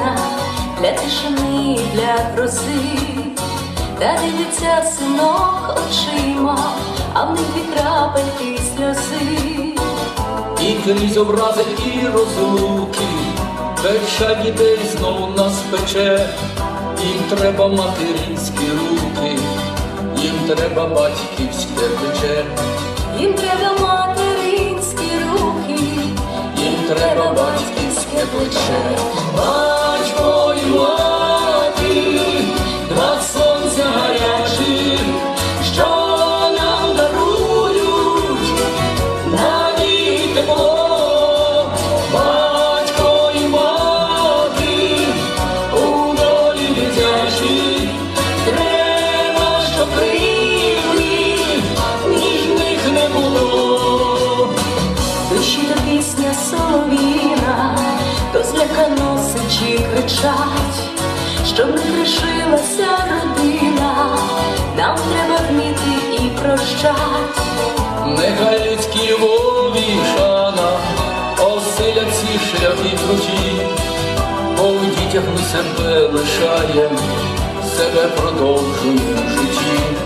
Знайдеться на усе причина для тишини, і для грози, та дивиться синок очима, а в них дві крапельки сльози. І крізь образи і розлуки, печаль дітей знову нас пече, їм треба материнські руки, їм треба батьківське плече, Їм треба материнські руки, їм треба батьківське плече. Пісня соловіна, то зляканосичі кричать, щоб не кришилася родина, нам треба вміти і прощать. Нехай людські любові шана оселять ці шляхи круті, бо в дітях ми себе лишаєм, себе продовжуємо в житті,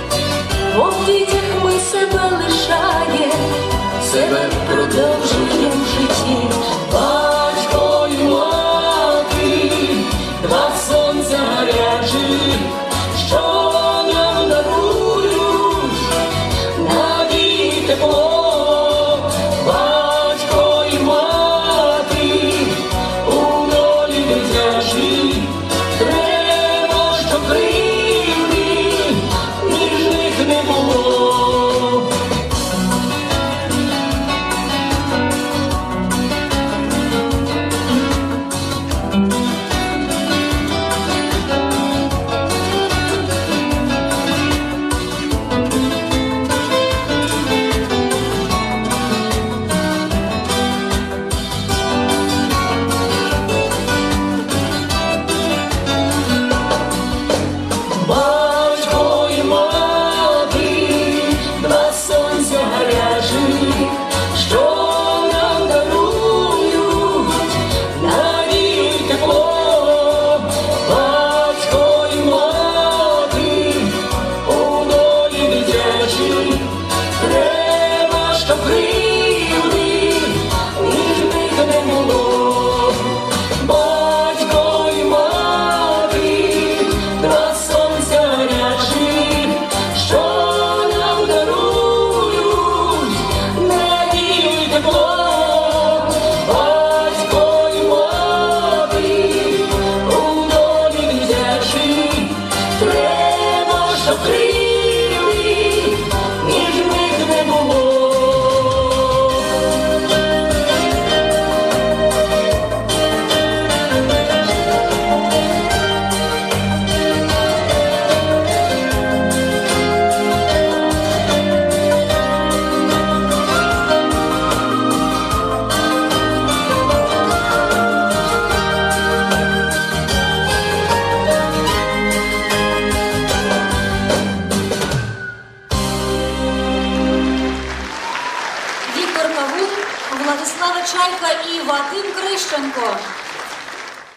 Владислава Чайка і Вадим Крищенко.